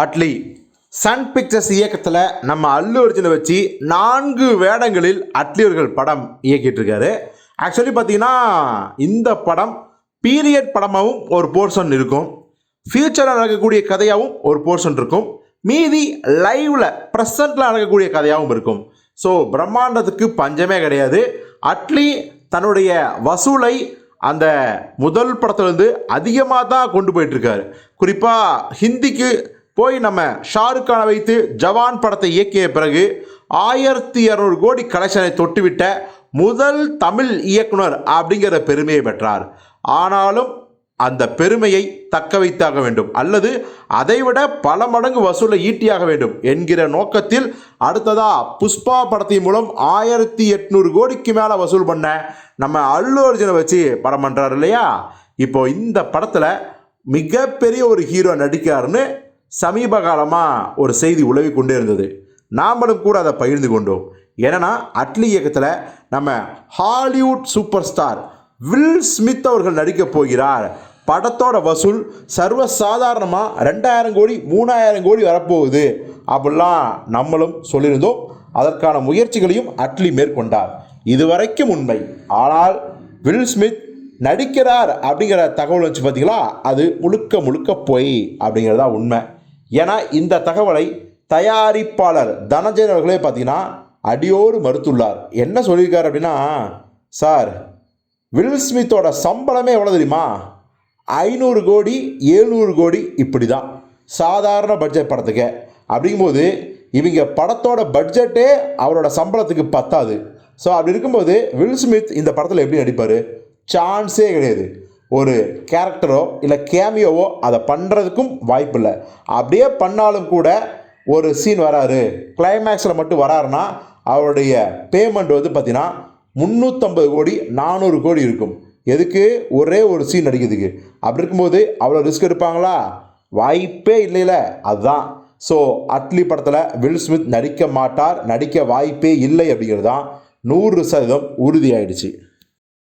Atlee Sun pictures இயக்கத்தில் நம்ம அல்லு அர்ஜுனை வச்சு நான்கு வேடங்களில் அட்லி அவர்கள் படம் இயக்கிட்டுருக்காரு. ஆக்சுவலி பார்த்தீங்கன்னா இந்த படம் பீரியட் படமாகவும் ஒரு போர்ஷன் இருக்கும். ஃப்யூச்சரில் நடக்கக்கூடிய கதையாகவும் ஒரு போர்ஷன் இருக்கும். மீதி லைவில் ப்ரெசண்ட்டில் நடக்கக்கூடிய கதையாகவும் இருக்கும். ஸோ பிரம்மாண்டத்துக்கு பஞ்சமே கிடையாது. அட்லி தன்னுடைய வசூலை அந்த முதல் படத்துலேருந்து அதிகமாக தான் கொண்டு போயிட்டுருக்காரு. குறிப்பாக ஹிந்திக்கு போய் நம்ம ஷாருக் கானை வைத்து ஜவான் படத்தை இயக்கிய பிறகு ஆயிரத்தி இரநூறு கோடி கலெக்ஷனை தொட்டுவிட்ட முதல் தமிழ் இயக்குனர் அப்படிங்கிற பெருமையை பெற்றார். ஆனாலும் அந்த பெருமையை தக்க வைத்தாக வேண்டும். அல்லது அதைவிட பல மடங்கு வசூலை ஈட்டியாக வேண்டும் என்கிற நோக்கத்தில் அடுத்ததா புஷ்பா படத்தின் மூலம் ஆயிரத்தி எட்நூறு கோடிக்கு மேலே வசூல் பண்ண நம்ம அல்லு அர்ஜுனை வச்சு படம் பண்ணுறாரு இல்லையா? இப்போ இந்த படத்தில் மிகப்பெரிய ஒரு ஹீரோ நடிக்காருன்னு சமீப காலமாக ஒரு செய்தி உலவி கொண்டே இருந்தது. நாமளும் கூட அதை பகிர்ந்து கொண்டோம். ஏன்னா அட்லி இயக்கத்தில் நம்ம Hollywood super star Will Smith அவர்கள் நடிக்கப் போகிறார். படத்தோட வசூல் சர்வ சாதாரணமாக ரெண்டாயிரம் கோடி மூணாயிரம் கோடி வரப்போகுது. அப்படிலாம் நம்மளும் சொல்லியிருந்தோம். அதற்கான முயற்சிகளையும் அட்லி மேற்கொண்டார். இதுவரைக்கும் உண்மை. ஆனால் வில் ஸ்மித் நடிக்கிறார் அப்படிங்கிற தகவல் வச்சு பார்த்தீங்களா அது முழுக்க முழுக்க பொய் அப்படிங்கிறதா உண்மை. ஏன்னா இந்த தகவலை தயாரிப்பாளர் தனஞ்சயன் அவர்களே பார்த்தீங்கன்னா அடியோடு மறுத்துள்ளார். என்ன சொல்லியிருக்கார் அப்படின்னா சார் வில் ஸ்மித்தோட சம்பளமே எவ்வளோ தெரியுமா? ஐநூறு கோடி ஏழ்நூறு கோடி இப்படி தான். சாதாரண பட்ஜெட் படத்துக்கு. அப்படிங்கும்போது இவங்க படத்தோட பட்ஜெட்டே அவரோட சம்பளத்துக்கு பத்தாது. ஸோ அப்படி இருக்கும்போது வில் ஸ்மித் இந்த படத்தில் எப்படி நடிப்பார்? சான்ஸே கிடையாது. ஒரு கேரக்டரோ இல்லை கேமியோவோ அதை பண்ணுறதுக்கும் வாய்ப்பு இல்லை. அப்படியே பண்ணாலும் கூட ஒரு சீன் வராரு. கிளைமேக்ஸில் மட்டும் வராருன்னா அவருடைய பேமெண்ட் வந்து பார்த்திங்கன்னா முந்நூற்றம்பது கோடி நானூறு கோடி இருக்கும். எதுக்கு? ஒரே ஒரு சீன் நடிக்கிறதுக்கு. அப்படி இருக்கும்போது அவ்வளோ ரிஸ்க் எடுப்பாங்களா? வாய்ப்பே இல்லைல்ல அதுதான். ஸோ அட்லி படத்தில் வில் ஸ்மித் நடிக்க மாட்டார் நடிக்க வாய்ப்பே இல்லை அப்படிங்கிறது தான் நூறு சதவீதம் உறுதியாயிடுச்சு.